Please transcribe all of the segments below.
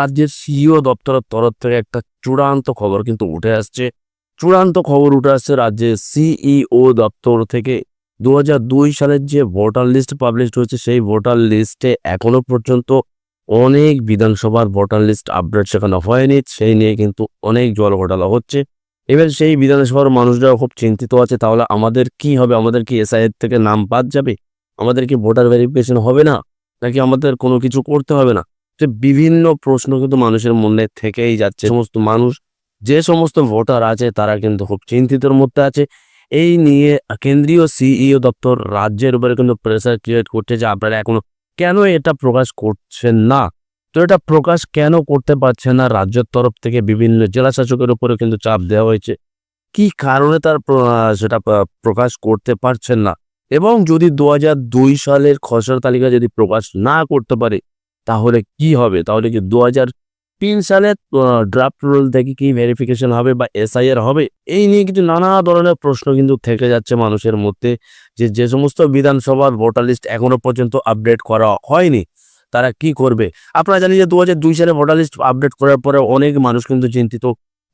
রাজ্যের সিইও দপ্তরের তরফ থেকে একটা চূড়ান্ত খবর কিন্তু উঠে আসছে। চূড়ান্ত খবর উঠে আসছে রাজ্যের সিইও দপ্তর থেকে। দু হাজার দুই সালের যে ভোটার লিস্ট পাবলিশ হয়েছে, সেই ভোটার লিস্টে এখনও পর্যন্ত অনেক বিধানসভার ভোটার লিস্ট আপডেট সেখানে হয়নি, সেই নিয়ে কিন্তু অনেক জল ঘোটালা হচ্ছে। এবার সেই বিধানসভার মানুষরা খুব চিন্তিত আছে, তাহলে আমাদের কি হবে? আমাদের কি এসআইয়ের থেকে নাম বাদ যাবে? আমাদের কি ভোটার ভেরিফিকেশন হবে না? নাকি আমাদের কোনো কিছু করতে হবে না? যে বিভিন্ন প্রশ্ন কিন্তু মানুষের মনে থেকেই যাচ্ছে। সমস্ত মানুষ, যে সমস্ত ভোটার আছে, তারা কিন্তু খুব চিন্তিতর মধ্যে আছে। এই নিয়ে কেন্দ্রীয় সিইও দপ্তর রাজ্যের উপরে কিন্তু প্রেসার ক্রিয়েট করছে যে আপনারা এখনও কেন এটা প্রকাশ করছেন না? তো এটা প্রকাশ কেন করতে পারছে না? রাজ্যের তরফ থেকে বিভিন্ন জেলা শাসকের উপরে কিন্তু চাপ দেওয়া হয়েছে। কি কারণে তার সেটা প্রকাশ করতে পারছেন না? এবং যদি দু হাজার দুই সালের খসড়া তালিকা যদি প্রকাশ না করতে পারে তাহলে কি হবে? তাহলে কি দু তিন সালে ড্রাফট রোল থেকে কি ভেরিফিকেশন হবে বা এসআইআর হবে? এই নিয়ে কিন্তু নানা ধরনের প্রশ্ন কিন্তু থেকে যাচ্ছে মানুষের মধ্যে যে যে সমস্ত বিধানসভার ভোটার লিস্ট এখনও পর্যন্ত আপডেট করা হয়নি, তারা কি করবে? আপনারা জানেন যে দু সালে ভোটার লিস্ট আপডেট করার পরে অনেক মানুষ কিন্তু চিন্তিত।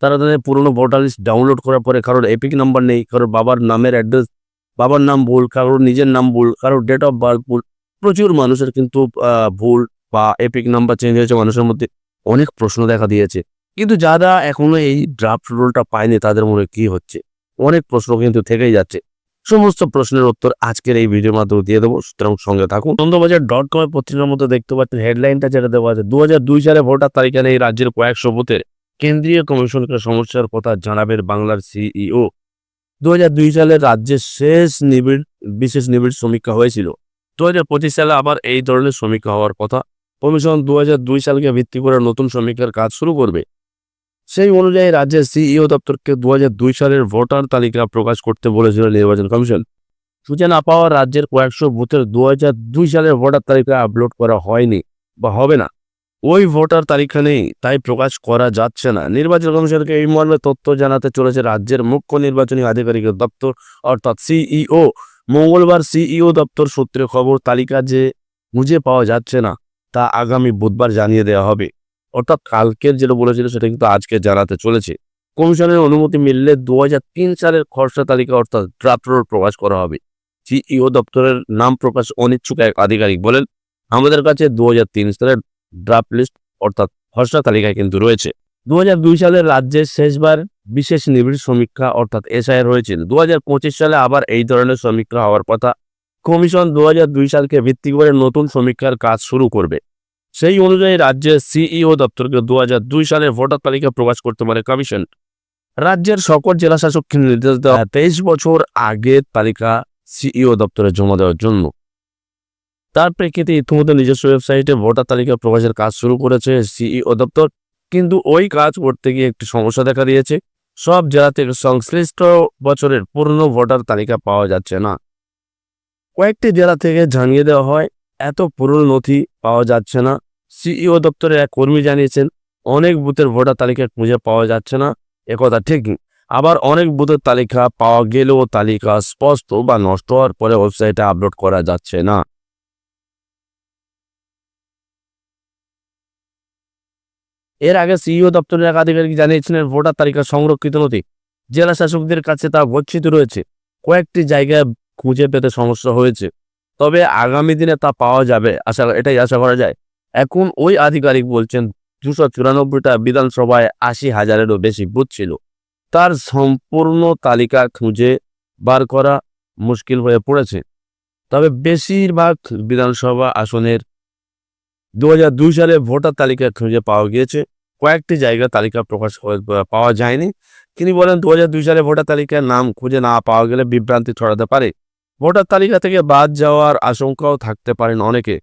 তারা তাদের পুরনো ভোটার লিস্ট ডাউনলোড করার পরে কারোর এপিক নাম্বার নেই, কারোর বাবার নামের অ্যাড্রেস বাবার নাম ভুল, কারোর নিজের নাম ভুল, কারোর ডেট অফ বার্থ ভুল, প্রচুর মানুষের কিন্তু ভুল বা এপিক নাম্বার চেঞ্জ হয়েছে মানুষের মধ্যে অনেক প্রশ্ন দেখা দিয়েছে। কিন্তু যারা এখনও এই ড্রাফট রোলটা পায়নি, তাদের মনে কি হচ্ছে? অনেক প্রশ্ন কিন্তু থেকেই যাচ্ছে। সমস্ত প্রশ্নের উত্তর আজকের এই ভিডিওর মাধ্যমে দিয়ে দেবো। সুতরাং সঙ্গে থাকুন। আনন্দবাজার ডট কমের পত্রিকার মধ্যে দেখতে পাচ্ছেন হেডলাইনটা যেটা দেওয়া আছে দু দুই সালে ভোটার তালিকা নেই রাজ্যের কয়েকশো বুথের। কেন্দ্রীয় কমিশনকে সমস্যার কথা জানাবেন বাংলার সিইও দু দুই সালে রাজ্যের শেষ নিবিড়, বিশেষ নিবিড় সমীক্ষা হয়েছিল। দু হাজার পঁচিশ সালে আবার এই ধরনের সমীক্ষা হওয়ার কথা। কমিশন দু হাজার দুই সালকে ভিত্তি করে নতুন সমীক্ষার কাজ শুরু করবে। সেই অনুযায়ী রাজ্যের সিইও দপ্তরকে দু দুই সালের ভোটার তালিকা প্রকাশ করতে বলেছিল নির্বাচন কমিশন। সূচনা পাওয়া রাজ্যের কয়েকশো বুথের দু দুই সালের ভোটার তালিকা আপলোড করা হয়নি বা হবে না। ওই ভোটার তালিকা নেই, তাই প্রকাশ করা যাচ্ছে না। নির্বাচন কমিশনকে এই মর্মে তথ্য জানাতে চলেছে রাজ্যের মুখ্য নির্বাচনী আধিকারিকের দপ্তর, অর্থাৎ সিইও। মঙ্গলবার সিইও দপ্তর সূত্রে খবর, তালিকা যে খুঁজে পাওয়া যাচ্ছে না। তা আগামী বুধবার জানিয়ে দেওয়া হবে। অর্থাৎ কালকের যেটা বলেছিল সেটা কিন্তু আজকে জানাতে চলেছে। কমিশনের অনুমতি মিললে দুহাজার তিন সালের খসড়া তালিকা অর্থাৎ ড্রাফট প্রকাশ করা হবে। সিইও দপ্তরের নাম প্রকাশ অনিচ্ছুক এক আধিকারিক বলেন, আমাদের কাছে দু হাজার তিন সালের ড্রাফট লিস্ট অর্থাৎ খসড়া তালিকায় কিন্তু রয়েছে। দু সালের রাজ্যের শেষবার বিশেষ নিবিড় সমীক্ষা অর্থাৎ এসআইআর হয়েছিল। দু হাজার পঁচিশ সালে আবার এই ধরনের সমীক্ষা হওয়ার কথা কমিশন হাজার দুই সালকে ভিত্তি করে নতুন সমীক্ষার কাজ শুরু করবে। সেই অনুযায়ী রাজ্যের সিইও দপ্তরকে দু দুই সালের ভোটার তালিকা প্রকাশ করতে পারে কমিশন। রাজ্যের সকল জেলা শাসককে নির্দেশ দেওয়া তেইশ বছর আগের তালিকা সিইও দপ্তরে জমা দেওয়ার জন্য। তার প্রেক্ষিতে ইতিমধ্যে নিজস্ব ওয়েবসাইটে ভোটার তালিকা প্রকাশের কাজ শুরু করেছে সিইও দপ্তর। কিন্তু ওই কাজ করতে গিয়ে একটি সমস্যা দেখা দিয়েছে। সব জেলা থেকে সংশ্লিষ্ট বছরের পুরনো ভোটার তালিকা পাওয়া যাচ্ছে না। কয়েকটি জেলা থেকে জানিয়ে দেওয়া হয়, এত পুরনো নথি পাওয়া যাচ্ছে না। সিইও দপ্তরের এক কর্মী জানিয়েছেন, অনেক বুথের ভোটার তালিকা খুঁজে পাওয়া যাচ্ছে না। একথা ঠিক আবার অনেক বুথের তালিকা পাওয়া গেলেও তালিকা স্পষ্ট বা নষ্ট হওয়ার পরে ওয়েবসাইটে আপলোড করা যাচ্ছে না। এর আগে সিইও দপ্তরের এক আধিকারিক জানিয়েছিলেন, ভোটার তালিকা সংরক্ষিত নথি। জেলা শাসকদের কাছে তা গচ্ছিত রয়েছে। কয়েকটি জায়গায় খুঁজে পেতে সমস্যা হয়েছে। তবে আগামী দিনে তা পাওয়া যাবে, আশা, এটাই আশা করা যায়। এখন ওই আধিকারিক বলছেন, দুশো চুরানব্বইটা বিধানসভায় আশি হাজারেরও বেশি বুথ ছিল। তার সম্পূর্ণ তালিকা খুঁজে বার করা মুশকিল হয়ে পড়েছে। তবে বেশিরভাগ বিধানসভা আসনের দু সালে ভোটার তালিকা খুঁজে পাওয়া গিয়েছে। কয়েকটি জায়গা তালিকা প্রকাশ পাওয়া যায়নি। তিনি বলেন দু সালে ভোটার তালিকার নাম খুঁজে না পাওয়া গেলে বিভ্রান্তি ছড়াতে পারে। ভোটার তালিকা থেকে বাদ যাওয়ার আশঙ্কাও থাকতে পারেন অনেকে।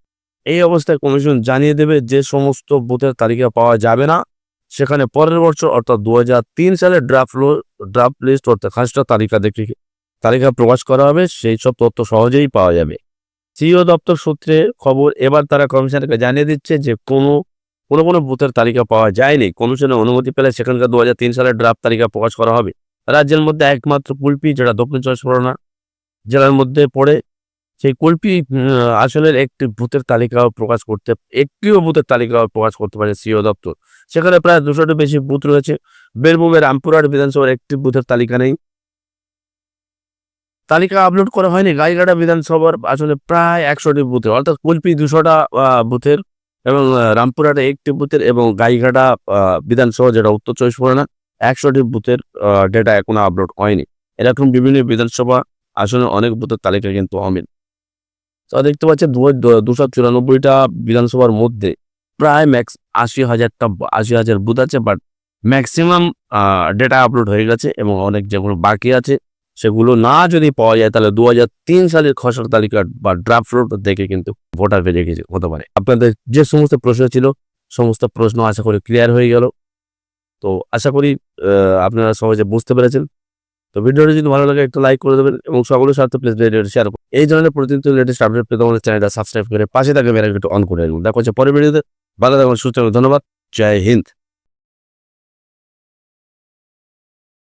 এই অবস্থায় কমিশন জানিয়ে দেবে যে সমস্ত বুথের তালিকা পাওয়া যাবে না। সেখানে পরের বছর অর্থাৎ দু হাজার তিন সালে ড্রাফট ড্রাফট লিস্ট অর্থাৎ খাসটা তালিকা দেখে, তালিকা প্রকাশ করা হবে, সেই সব তথ্য সহজেই পাওয়া যাবে। সিইও দপ্তর সূত্রে খবর, এবার তারা কমিশনকে জানিয়ে দিচ্ছে যে কোনো কোনো কোনো বুথের তালিকা পাওয়া যায়নি। কমিশনের অনুমতি পেলে সেখানকার দু সালের ড্রাফট তালিকা প্রকাশ করা হবে। রাজ্যের মধ্যে একমাত্র কুলপি, যেটা দক্ষিণ চব্বিশ পরগনা জেলার মধ্যে পড়ে, সেই কল্পি আসলের একটি বুথের তালিকাও প্রকাশ করতে, একটিও বুথের তালিকাও প্রকাশ করতে পারে সিও দপ্তর। সেখানে প্রায় দুশোটি বেশি বুথ রয়েছে। বীরভূমের রামপুরহাট বিধানসভার একটি বুথের তালিকা নেই। তালিকা আপলোড করা হয়নি। গাইঘাটা বিধানসভার আসলে প্রায় একশোটি বুথের অর্থাৎ কল্পি দুশোটা বুথের এবং রামপুরহাটে একটি বুথের এবং গাইঘাটা বিধানসভা যেটা উত্তর চব্বিশ পরগনা, একশোটি বুথের ডেটা এখনও আপলোড হয়নি। এরকম বিভিন্ন বিধানসভা আসলে অনেক বুথের তালিকা কিন্তু অমিল। তো দেখতে পাচ্ছেন দুশো চুরানব্বইটা বিধানসভার মধ্যে প্রায় ম্যাক্স আশি হাজারটা, আশি হাজার বুথ আছে বাট ম্যাক্সিমাম ডেটা আপলোড হয়ে গেছে এবং অনেক যেগুলো বাকি আছে, সেগুলো না যদি পাওয়া যায়, তাহলে দু হাজার তিন সালের খসড়া তালিকা বা ড্রাফট দেখে কিন্তু ভোটার বেরিয়ে গেছে, হতে পারে। আপনাদের যে সমস্ত প্রশ্ন ছিল, সমস্ত প্রশ্ন আশা করি ক্লিয়ার হয়ে গেল। তো আশা করি আপনারা সহজে বুঝতে পেরেছেন। তো ভিডিওটি যদি ভালো লাগে, একটু লাইক করে দেবেন এবং সকলের সাথে প্লিজ ভিডিওটি শেয়ার করুন। এই ধরনের প্রতিনিয়ত লেটেস্ট আপডেট পেতে আমাদের চ্যানেলটা সাবস্ক্রাইব করে পাশে থাকে অন করে রাখুন। দেখা হচ্ছে পরের ভিডিওতে ভালো থাকুন, সুস্থ ধন্যবাদ। জয় হিন্দ।